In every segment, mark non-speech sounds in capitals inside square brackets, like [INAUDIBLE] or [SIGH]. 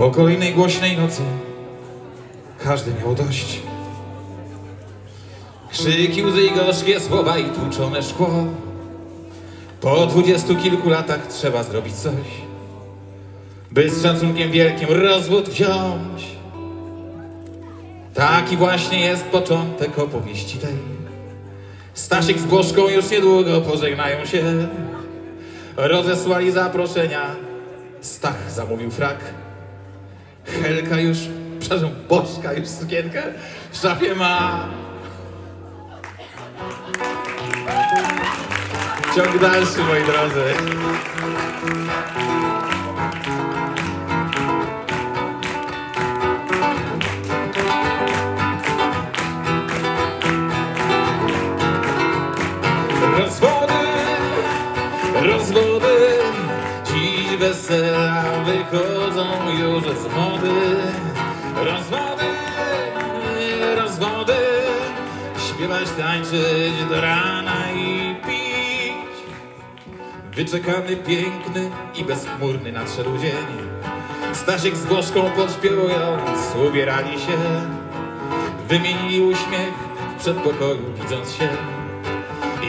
Po kolejnej głośnej nocy każdy miał dość. Krzyki, łzy i gorzkie słowa i tłuczone szkło. Po dwudziestu kilku latach trzeba zrobić coś, by z szacunkiem wielkim rozwód wziąć. Taki właśnie jest początek opowieści tej. Stasiek z Bożką już niedługo pożegnają się. Rozesłali zaproszenia. Stach zamówił frak. Helka już, przepraszam, Bożka już sukienkę w szafie ma. Ciąg dalszy, moi drodzy. Wesela wychodzą już z mody. Rozwody, rozwody, śpiewać, tańczyć do rana i pić. Wyczekany, piękny i bezchmurny nadszedł dzień. Stasiek z Bożką podśpiewując ubierali się. Wymienili uśmiech w przedpokoju widząc się.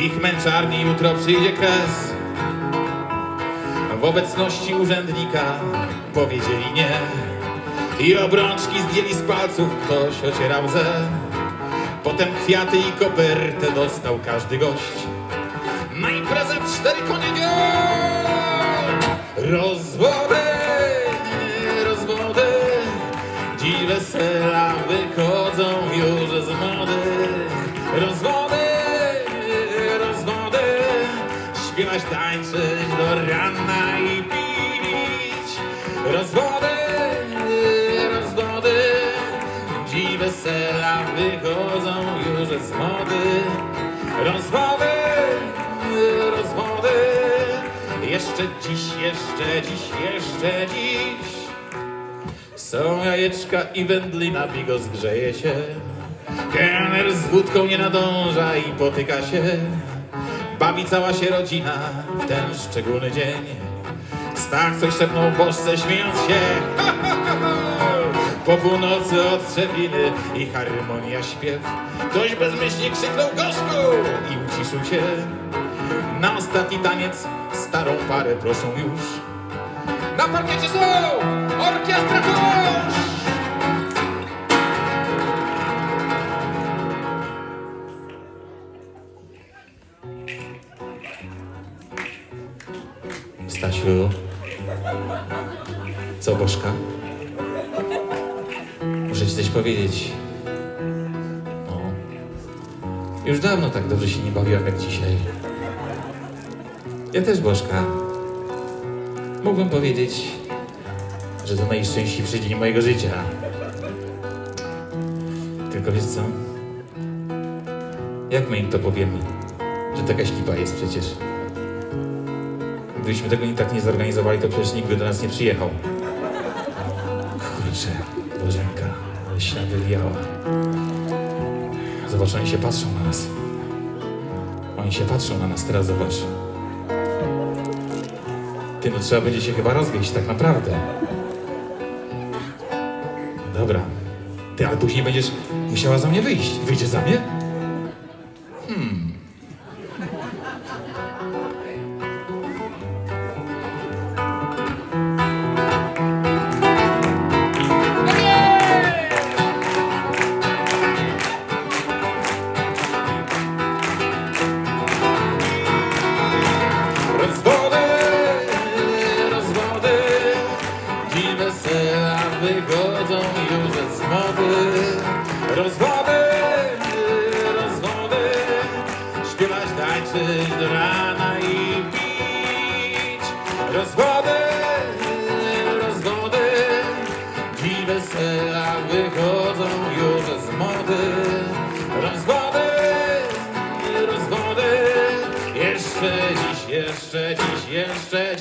Ich męczarni jutro przyjdzie kres. W obecności urzędnika powiedzieli nie. I obrączki zdjęli z palców, ktoś ocierał łzę. Potem kwiaty i kopertę dostał każdy gość. Na imprezę w cztery konie wioń! Rozwody, rozwody, dziś wesela wychodzą śpiewać, tańczyć do rana i pić. Rozwody, rozwody, dziś wesela wychodzą już z mody. Rozwody, rozwody, jeszcze dziś, jeszcze dziś, jeszcze dziś. Są jajeczka i wędlina, bigos grzeje się. Kelner z wódką nie nadąża i potyka się. Bawi cała się rodzina w ten szczególny dzień. Stach coś szepnął bożce, śmiejąc się. [LAUGHS] Po północy od trzewiny i harmonia śpiew. Ktoś bezmyślnie krzyknął gorzku i uciszył się. Na ostatni taniec starą parę proszą już. Na parkiecie są orkiestra tuż! Stasiu, co Bożka? Muszę ci coś powiedzieć. No. Już dawno tak dobrze się nie bawiłam jak dzisiaj. Ja też Bożka. Mógłbym powiedzieć, że to najszczęśliwszy dzień mojego życia. Tylko wiesz co? Jak my im to powiemy, że taka ślipa jest przecież? Gdybyśmy tego nie tak nie zorganizowali, to przecież nikt by do nas nie przyjechał. Kurczę, Bożenka, ale się wywijała. Zobacz, oni się patrzą na nas. Oni się patrzą na nas, teraz zobacz. Ty, no trzeba będzie się chyba rozwieść, tak naprawdę. Dobra. Ty, ale później będziesz musiała za mnie wyjść. Wyjdziesz za mnie? Hmm. wesela wychodzą już z mody. Rozwody, rozwody, jeszcze dziś, jeszcze dziś, jeszcze dziś.